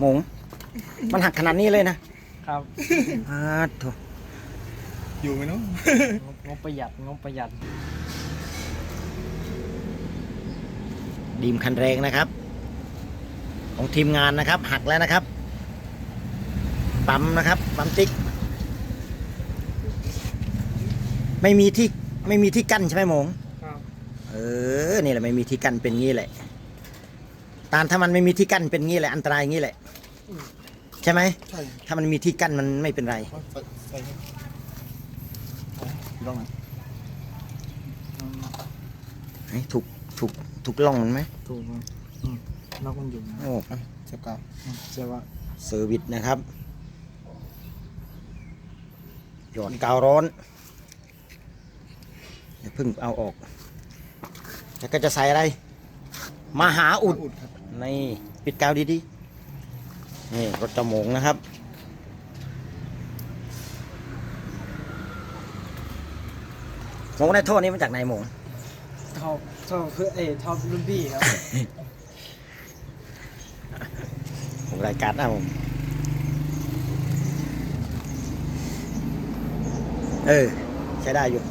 หมง มันหักขนาดนี้เลยนะครับอาโถอยู่ไหมเนาะงบงบประหยัดงบประหยัด ดีมคันแรงนะครับ ของทีมงานนะครับ หักแล้วนะครับ ปั๊มนะครับ ปั๊มติ๊ก ไม่มีที่ ไม่มีที่กั้นใช่ไหมหมงครับเออนี่แหละไม่มีที่กั้นเป็นงี้แหละ ตาลถ้ามันไม่มีที่กั้นเป็นงี้แหละอันตรายงี้แหละใช่ไหมใช่ถ้ามันมีที่กั้นมันไม่เป็นไรใส่ใส่ครับลองไหนเฮ้ยถูกถูกถูกล่องมันไหมถูกครับอืมล็อกมันอยู่นะโอ้อะเสียบกาวอืมเชื่อว่าเซอร์วิสนะครับหยอดกาวร้อน อย่าเพิ่งเอาออก แล้วก็จะใส่อะไร มาหาอุดอุดครับนี่ปิดกาวดีๆ นี่รถจมูกนะครับ หมูในโทษนี้มาจากไหนหมูท็อปท็อปเพื่อเอยท็อปรุ่นพี่ครับของรายการนะผมเออ ใช้ได้อยู่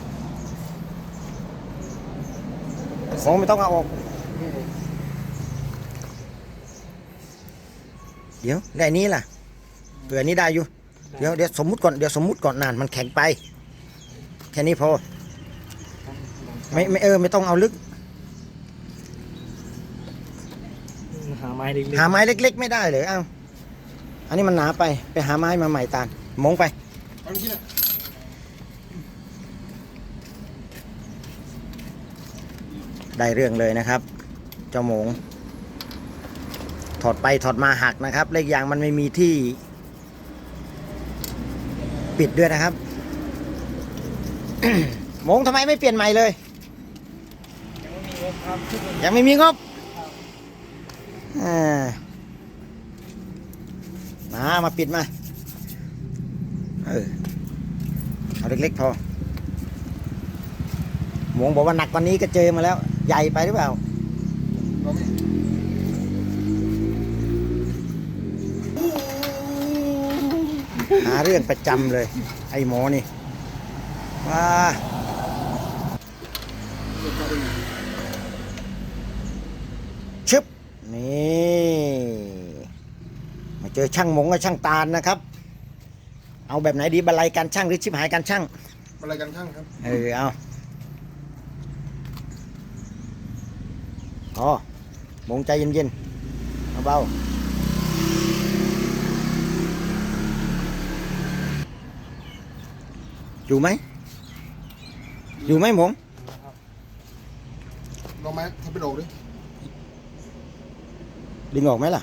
หมูไม่ต้องเอาออก เดี๋ยวได้นี้ล่ะเผื่อนี้ได้อยู่ เดี๋ยวเดี๋ยวสมมุติก่อนเดี๋ยวสมมุติก่อนนานมันแข็งไป แค่นี้พอ ไม่ไม่เออ ไม่ต้องเอาลึก หาไม้เล็กๆหาไม้เล็ก ๆ ไม่ได้เลยเอ้าอันนี้มันหนาไป ไปหาไม้มาใหม่ตาลมงไปเอาที่น่ ได้เรื่องเลยนะครับ เจ้าหมง ถอดไปถอดมาหักนะครับเลขย่างมันไม่มีที่ ปิดด้วยนะครับหมงทำไมไม่เปลี่ยนใหม่เลย ยังไม่มีงบครับยังไม่มีงบอ่ามา มาปิดมา เออ เอาเล็กๆพอหมงบอกว่าหนักกว่านี้ก็เจอมาแล้ว ใหญ่ไปหรือเปล่าลองไหมหาเรื่องประจำเลย ไอ้หมอนี่ว้าเสียบกาวดูชึบนี่มาเจอช่างหมงกับช่างตาลนะครับ เอาแบบไหนดีบรรลัยการช่างหรือชิบหายการช่างอะไรกันช่างครับ เออเอา อ๋อหมงใจเย็นๆเบาๆอยู่ไหม อยู่ไหมหมงลองไหมทำเป็นโอกดิดึงออกไหมล่ะ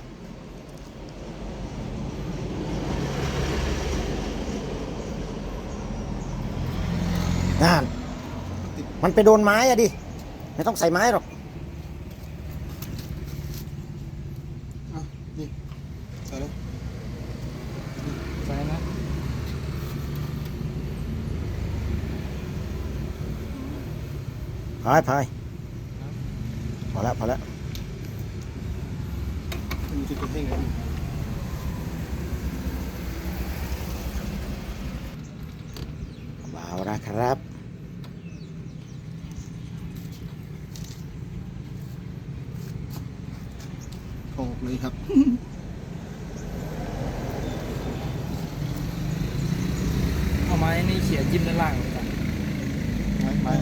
นั่นมันไปโดนไม้อะดิ ไม่ต้องใส่ไม้หรอก อะนี่ใส่เลยใช่นะพายพายพ อแล้วพอแล้วมันมีจุดกระเพ่งเลยเบานะครับออกเลยครับเอาไม้นี่เขียนจิ้มด้านล่างเลยจ้ะไม้ไม้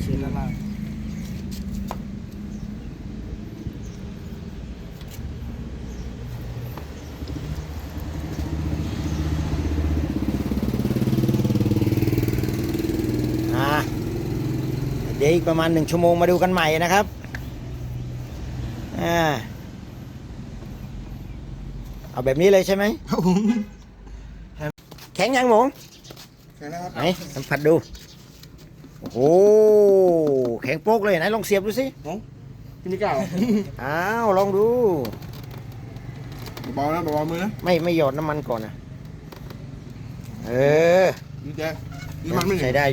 เขียนด้านล่างอ่าเดี๋ยวอีกประมาณหนึ่งชั่วโมงมาดูกันใหม่นะครับ อ่า เอาแบบนี้เลยใช่ไหมครับผมแข็งยังหมงแค่นะครับไหนสัมผัสดู โอ้โหแข็งโป๊กเลยไหนลองเสียบดูสิพี่นี่กล้าเหรออ้าวลองดูเบาๆนะเบาๆมือนะไม่ไม่หยอดน้ำมันก่อนนะเออนี่แจ๊นี่มันไม่เหนีใช้ยวได้